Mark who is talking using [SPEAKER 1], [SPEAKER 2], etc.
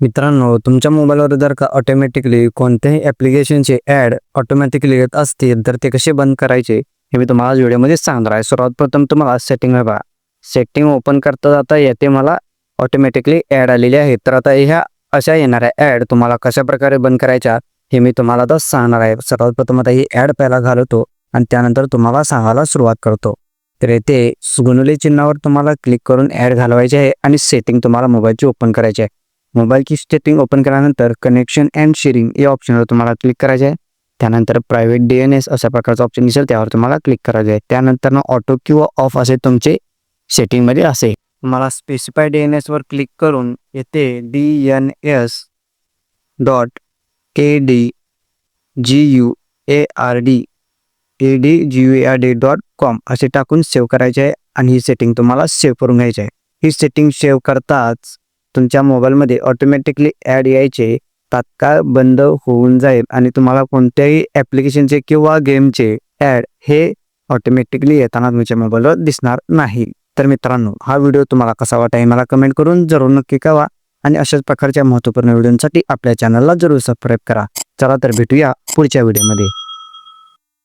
[SPEAKER 1] मित्रांनो तुमच्या मोबाईलवर जर का ऑटोमॅटिकली कोणत्याही ॲप्लिकेशनचे ॲड ऑटोमॅटिकली येत असतील तर ते कसे बंद करायचे हे मी तुम्हाला आज व्हिडिओमध्ये सांगणार आहे. सर्वात प्रथम तुम्हाला सेटिंग बघा. सेटिंग ओपन करता जाता येते मला ऑटोमॅटिकली ॲड आलेली आहे. तर आता ह्या अशा येणाऱ्या ॲड तुम्हाला कशा प्रकारे बंद करायच्या हे मी तुम्हाला आता सांगणार आहे. सर्वात प्रथम आता ही ॲड पहिला घालवतो आणि त्यानंतर तुम्हाला सांगायला सुरुवात करतो. तर येथे सुगुनुले चिन्हावर तुम्हाला क्लिक करून ॲड घालवायचे आहे आणि सेटिंग तुम्हाला मोबाईलची ओपन करायची आहे. मोबाईलची सेटिंग ओपन केल्यानंतर कनेक्शन अँड शेअरिंग या ऑप्शनवर तुम्हाला क्लिक करायचं आहे. त्यानंतर प्रायव्हेट डी एन एस अशा प्रकारचा ऑप्शन दिसेल त्यावर तुम्हाला क्लिक करायचं आहे. त्यानंतर ऑटो किंवा ऑफ असे तुमचे सेटिंगमध्ये असेल. तुम्हाला स्पेसिफाय डी एन एसवर क्लिक करून येथे D N S dot A D G U A R D A D G U A R D dot com असे टाकून सेव्ह करायचे आहे आणि ही सेटिंग तुम्हाला सेव्ह करून घ्यायची आहे. ही सेटिंग सेव्ह करताच तुमच्या मोबाईलमध्ये ऑटोमॅटिकली ॲड यायचे तात्काळ बंद होऊन जाईल आणि तुम्हाला कोणत्याही ॲप्लिकेशनचे किंवा गेमचे ॲड हे ऑटोमॅटिकली येताना तुमच्या मोबाईलवर दिसणार नाही. तर मित्रांनो हा व्हिडिओ तुम्हाला कसा वाटा हे मला कमेंट करून जरूर नक्की कळवा आणि अशाच प्रकारच्या महत्त्वपूर्ण व्हिडिओसाठी आपल्या चॅनलला जरूर सबस्क्राईब करा. चला तर भेटूया पुढच्या व्हिडिओमध्ये